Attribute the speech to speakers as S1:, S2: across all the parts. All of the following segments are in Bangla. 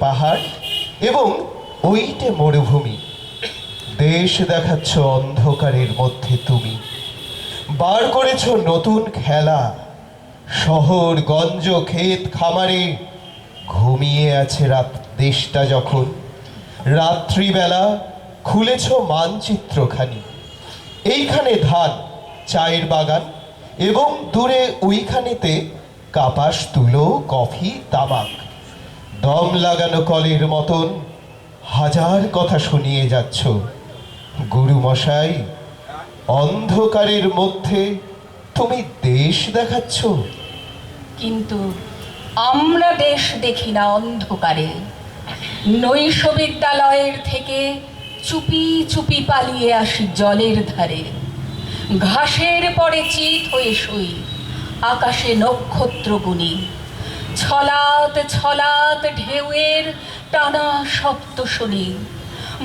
S1: পাহাড় এবং ওইটে মরুভূমি। দেশ দেখাচ্ছ অন্ধকারের মধ্যে তুমি। বার করেছ নতুন খেলা। শহর, গঞ্জ, ক্ষেত, খামারে ঘুমিয়ে আছে রাত, দেশটা যখন। রাত্রিবেলা খুলেছ মানচিত্রখানি। এইখানে ধান, চায়ের বাগান এবং দূরে ওইখানেতে কাপাস, তুলো, কফি, তামাক। দম লাগানো কলের মতন হাজার কথা শুনিয়ে যাচ্ছ। গুরু মশাই, অন্ধকারের মধ্যে তুমি দেশ দেখাচ্ছ?
S2: কিন্তু আমরা দেশ দেখি না অন্ধকারে। নৈশ বিদ্যালয়ের থেকে চুপি চুপি পালিয়ে আসি জলের ধারে। ঘাসের পরে চিত হয়ে শুই আকাশে নক্ষত্র গুনি ছলাত ছলাত ঢেউয়ের টানা শব্দ শুনি।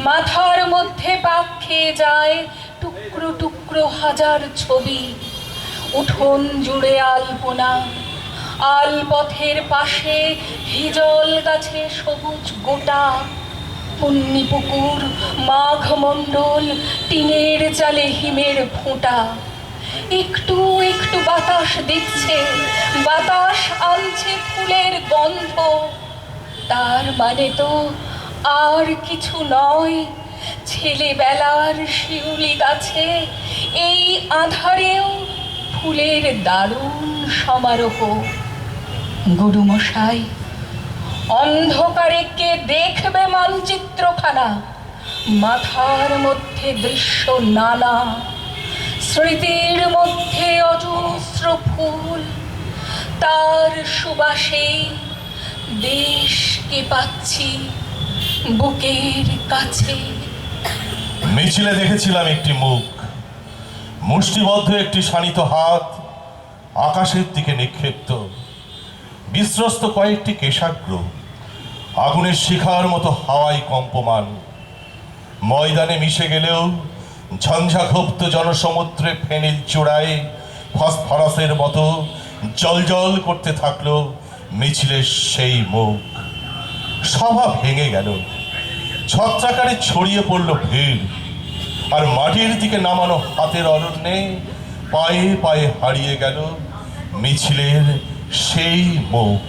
S2: মাথার মধ্যে পাক খেয়ে যায় টুকরো টুকরো হাজার ছবি। উঠোন জুড়ে আলপনা। আলপথের পাশে হিজল গাছে সবুজ গোটা। পুণ্যি পুকুর মাঘ মণ্ডল টিনের চালে হিমের ফোঁটা। একটু একটু বাতাস দিচ্ছে, বাতাস আনছে ফুলের গন্ধ। তার মানে তো আর কিছু নয়, ছেলেবেলার শিউলি গাছে এই আধারেও ফুলের দারুণ সমারোহ। গুরুমশাই, অন্ধকারে কে দেখবে মানচিত্রখানা? মাথার মধ্যে দৃশ্য নানা। স্মৃতির মধ্যে অজস্র ফুল, তার সুবাসেই দেশকে পাচ্ছি বুকের কাছে।
S3: মিছিলে দেখেছিলাম একটি মুখ, মুষ্টিবদ্ধ একটি শানিত হাত, আকাশের দিকে নিক্ষিপ্ত, বিশ্বস্ত কয়েকটি কেশাগ্র, আগুনের শিখার মতো হাওয়াই কম্পমান। ময়দানে মিশে গেলেও ঝঞ্ঝাক্ষপ্ত জনসমুদ্রে ফেনিল চূড়ায় ফসফরাসের মতো জলজল করতে থাকল মিছিলের সেই মুখ। সভা ভেঙে গেল। ছত্রাকারে ছড়িয়ে পড়ল ভিড়। আর মাটির দিকে নামানো হাতের অরণ্যে পায়ে পায়ে হারিয়ে গেল মিছিলের সেই মুখ।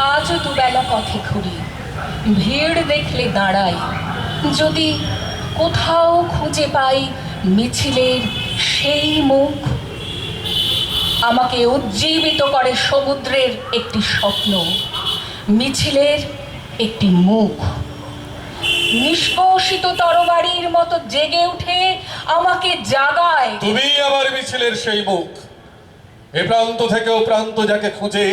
S2: আজও দুবেলা পথে ঘুরি। ভিড় দেখলে দাঁড়াই। যদি কোথাও খুঁজে পাই মিছিলের সেই মুখ। আমাকে উজ্জীবিত করে সমুদ্রের একটি স্বপ্ন, মিছিলের একটি মুখ। নিষ্কষিত তরবারির মতো জেগে উঠে আমাকে জাগায়।
S4: তুমি আমার মিছিলের সেই মুখ। এ প্রান্ত থেকে ও প্রান্ত যাকে খুঁজে,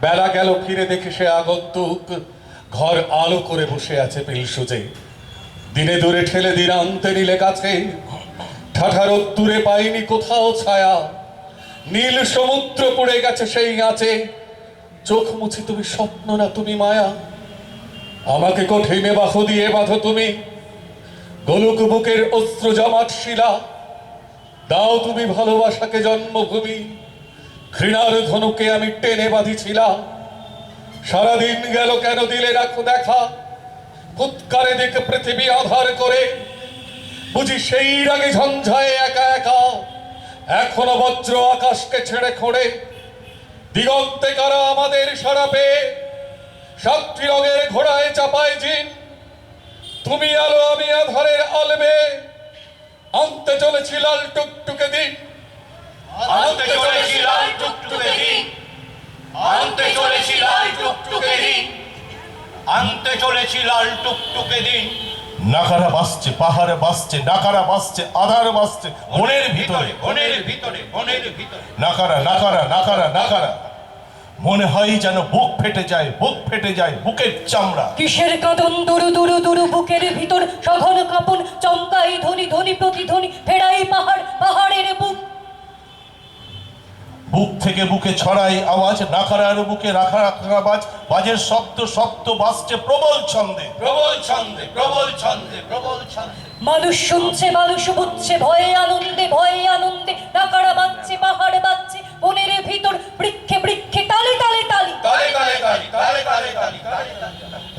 S4: বেলা গেল ফিরে দেখে সে আগন্তুক, ঘর আলো করে বসে আছে পিল সুজে দিনে দূরে ঠেলে দিন, আনতে নিলে কাছে। ঠাঠার দূরে পাইনি কোথাও ছায়া। নীল সমুদ্র পড়ে গেছে সেই আঁচে। চোখ মুছে তুমি স্বপ্ন না, তুমি মায়া। আমাকে কঠিনে বাহ দিয়ে বাঁধো তুমি। গোলক বুকের অস্ত্র জমাট শিলা। দাও তুমি ভালোবাসাকে জন্মভূমি। ঘৃণার ধনুকে আমি টেনে বাঁধিছিলাম সারাদিন গেল কেন দিলে, রাখো দেখা। ফুৎকারে দেখে পৃথিবী আধার করে। বুঝি সেই রাগে ঝঞ্ঝায় একা একা। এখনও বজ্র আকাশকে ছেড়ে খোড়ে। দিগন্তে কারা আমাদের সারা পেয়ে? সাতটি রঙের ঘোড়ায় চাপায় জিন। তুমি আলো, আমি আধারের আলবে আনতে চলেছি লাল টুকটুকে দিন।
S5: আনতে চলেছি লাল টুকটুকে দিন। আনতে চলেছি লাল আনতে চলেছি লাল টুকটুকে দিন।
S3: নাকারা বাসছে পাহাড়ে বাসছে নাকারা বাসছে আধার বাসছে মনের ভিতরে
S5: মনের ভিতরে মনের ভিতরে।
S3: নাকারা নাকারা নাকারা নাকারা। মনে হয় যেন বুক ফেটে যায় বুক ফেটে যায় বুকের চামড়া।
S6: কিসের কাঁদন? দুরু দুরু দুরু বুকের ভিতর সঘন কাপন চমকাই ধ্বনি ধ্বনি প্রতিধ্বনি ফেরাই পাহাড় পাহাড়ের বুক।
S3: বুক থেকে বুকে ছড়াই আওয়াজ নাকারার বুকে রাখা রাখা আওয়াজ বাজের শব্দ শব্দ বাসছে প্রবল ছন্দে।
S5: প্রবল ছন্দে প্রবল ছন্দে প্রবল ছন্দে।
S6: মানুষ শুনছে মানুষ বুঝছে ভয়ে আনন্দে ভয়ে আনন্দে নাকারা বাজছে পাহাড় বাজছে বনের ভিতর বৃক্ষে বৃক্ষে তালে তালে তালি
S5: তালে তালে তালি তালে তালে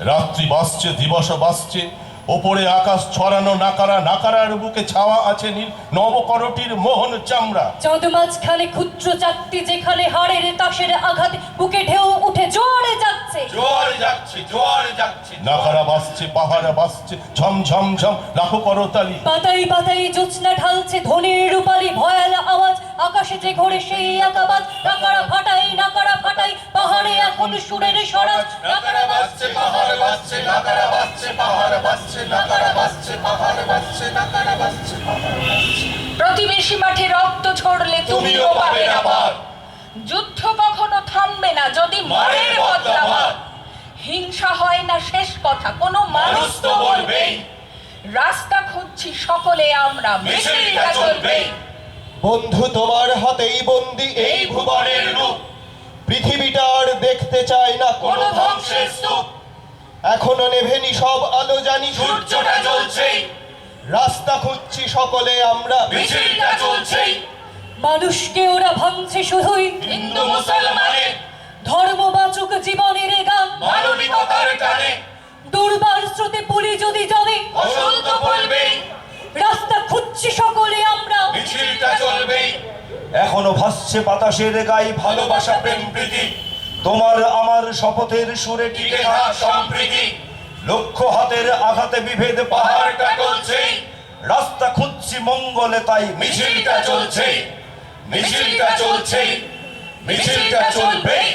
S3: রাত্রি বাসছে দিবস বাসছে ওপরে আকাশ ছড়ানো নাকারা নাকারার বুকে ছাওয়া আছে নীল নবকরটির মোহন চামড়া।
S6: চাঁদ মাঝখানে ক্ষুদ্র চাকতি যেখানে হাড়ের তাসের আঘাত বুকে ঢেউ উঠে জোয়ারে যাচ্ছে।
S5: জোয়ার যাচ্ছে জোয়ার যাচ্ছে।
S3: নাকারা বাসছে পাহাড় বাসছে ঝম ঝম ঝম লাখো করতালি।
S6: পাতাই পাতাই জ্যোৎস্না ঢালছে ধনির রূপালি ভয়াল আওয়াজ আকাশে যে ঘোরে সেই আকাবাজ নাকারা ফাটাই নাকারা ফাটাই পাহাড়ে এখন সুরের সরাজ নাকারা বাজছে
S5: পাহাড় বাজছে নাকারা বাজছে পাহাড় বাজছে নাকারা বাজছে পাহাড় বাজছে নাকারা বাজছে
S2: প্রতিবেশী মাঠে রক্ত ঝরলে তুমিও পাবে না পার যুদ্ধ কখনো থামবে না যদি মারের বদলা হিংসা হয় না শেষ কথা কোনো মানুষ তো বলবেই। রাস্তা খুঁজছি সকলে আমরা মিছিলটা চলবেই।
S1: বন্ধু তোমার হাতেই বন্দি এই
S5: ভুবনের রূপ।
S1: পৃথিবীটা আর দেখতে চায় না
S5: কোন ধ্বংসের স্তূপ।
S1: এখনও নেভেনি সব আলো জানি।
S5: সূর্যটা জ্বলছেই।
S1: রাস্তা খুঁজছি সকলে আমরা।
S5: মিছিলটা চলছেই।
S6: মানুষকে ওরা ভাঙছে শুধুই।
S5: হিন্দু মুসলমানের
S6: ধর্মবাচক জীবনের গান।
S5: মানবিকতার টানে।
S6: দুর্বার স্রোতে পুরী যদি জানে
S5: ফসল বলবে
S6: রাস্তা খুঁজছি সকলে।
S7: এখনও ভাসছে বাতাসের গায়ে
S5: ভালোবাসা প্রেম প্রীতি।
S7: তোমার আমার শপথের সুরে
S5: টিকে থাক সম্প্রীতি।
S7: লক্ষ্য হাতের আঘাতে বিভেদ
S5: পাহাড়টা চলছেই
S7: রাস্তা খুঁজছি মঙ্গলে, তাই
S5: মিছিলটা চলছেই মিছিলটা চলছেই মিছিলটা চলবেই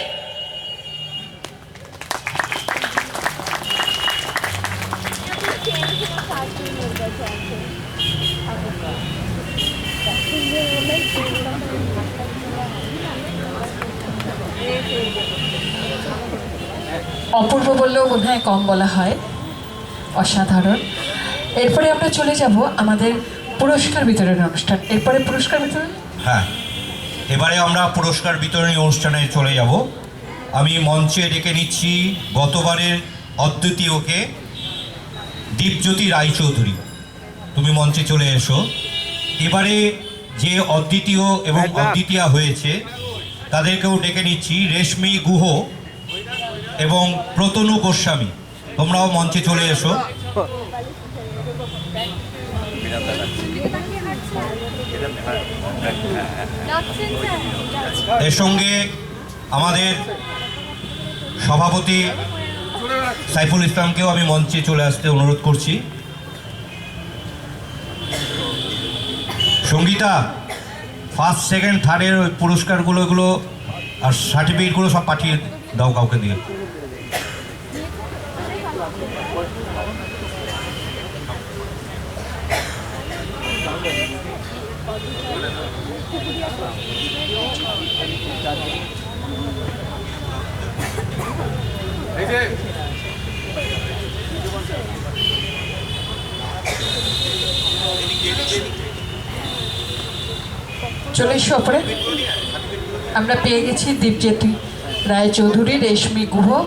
S8: অপূর্ব বললেও মনে হয় কম বলা হয়। অসাধারণ। এরপরে আমরা চলে যাব আমাদের পুরস্কার বিতরণ অনুষ্ঠান। এরপরে পুরস্কার বিতরণ?
S9: হ্যাঁ। এবারে আমরা পুরস্কার বিতরণী অনুষ্ঠানে চলে যাব। আমি মঞ্চে ডেকে নিচ্ছি গতবারের অদ্বিতীয়কে দীপজ্যোতি রায়চৌধুরী। তুমি মঞ্চে চলে এসো। এবারে যে অদ্বিতীয় এবং অদ্বিতীয়া হয়েছে তাদেরকেও ডেকে নিচ্ছি। রেশমি গুহ এবং প্রতনু গোস্বামী। তোমরাও মঞ্চে চলে এসো। এর সঙ্গে আমাদের সভাপতি সাইফুল ইসলামকেও আমি মঞ্চে চলে আসতে অনুরোধ করছি। সঙ্গীতা ফার্স্ট সেকেন্ড থার্ডের পুরস্কারগুলো, এগুলো আর সার্টিফিকেটগুলো সব পাঠিয়ে দাও কাউকে দিয়ে।
S8: চলে এসো আমরা পেয়ে গেছি দীপজ্যোতি রায়চৌধুরী রেশমি গুহ।